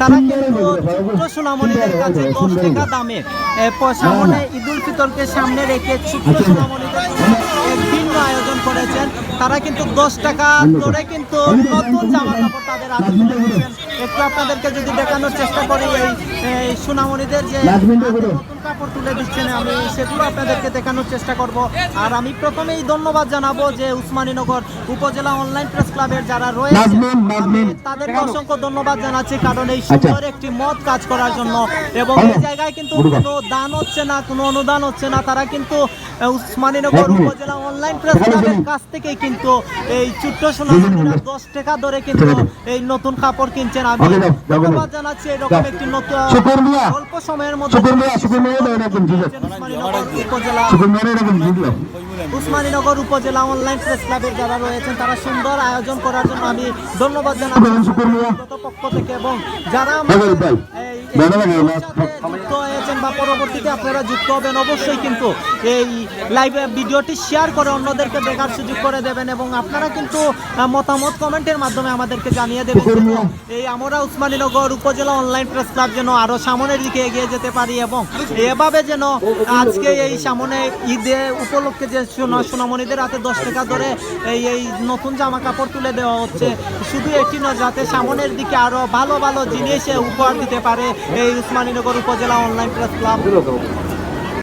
তারা কিন্তু দশ টাকা দামে সামনে রেখে ভিন্ন আয়োজন করেছেন তারা কিন্তু দশ টাকা ধরে কিন্তু নতুন জামা কাপড় তাদের হাতে তুলে একটু আপনাদেরকে যদি দেখানোর চেষ্টা করি এই সোনামণিদের যে কাপড় তুলে দিচ্ছেন। আমি সেগুলো আপনাদেরকে দেখানোর চেষ্টা করব। আর আমি প্রথমেই ধন্যবাদ জানাব যে উসমানীনগর উপজেলা অনলাইন প্রেস ক্লাবের যারা রয়েছে। তাদেরকে অসংখ্য ধন্যবাদ জানাচ্ছি কারণ এই সুন্দর একটি মত কাজ করার জন্য। এবং এই জায়গায় কিন্তু কোনো দান হচ্ছে না কোনো অনুদান হচ্ছে না। তারা কিন্তু উসমানীনগর উপজেলা অনলাইন প্রেস ক্লাবের কাছ থেকেই কিন্তু এই ছোট্ট সোনামণিরা দশ টাকা ধরে কিন্তু এই নতুন কাপড় কিনছেন। আমি ধন্যবাদ জানাচ্ছি। এরকম একটি নতুন অল্প সময়ের মধ্যে এরকম। উসমানীনগর উপজেলা এরকম উসমানীনগর অনলাইন প্রেস ক্লাবের যারা রয়েছেন তারা সুন্দর আয়োজন করার জন্য আমি ধন্যবাদ। ব্যক্তিগত পক্ষ থেকে এবং যারা যুক্ত হয়েছেন বা পরবর্তীতে আপনারা যুক্ত হবেন অবশ্যই কিন্তু এই লাইভ ভিডিওটি শেয়ার করে অন্যদেরকে দেখার সুযোগ করে দেবেন এবং আপনারা কিন্তু মতামত কমেন্টের মাধ্যমে আমাদেরকে জানিয়ে দেবেন। এই আমরা উসমানীনগর উপজেলা অনলাইন প্রেস ক্লাব যেন আরও সামনের দিকে এগিয়ে যেতে পারি এবং এভাবে যেন আজকে এই সামনে ঈদে উপলক্ষে যে সোনা- সোনামণিদের হাতে দশ টাকা ধরে এই এই নতুন জামা কাপড় তুলে দেওয়া হচ্ছে শুধু এটি নয় যাতে সামনের দিকে আরও ভালো ভালো জিনিস উপহার দিতে পারে এই উসমানীনগর উপজেলা অনলাইন প্রেস ক্লাব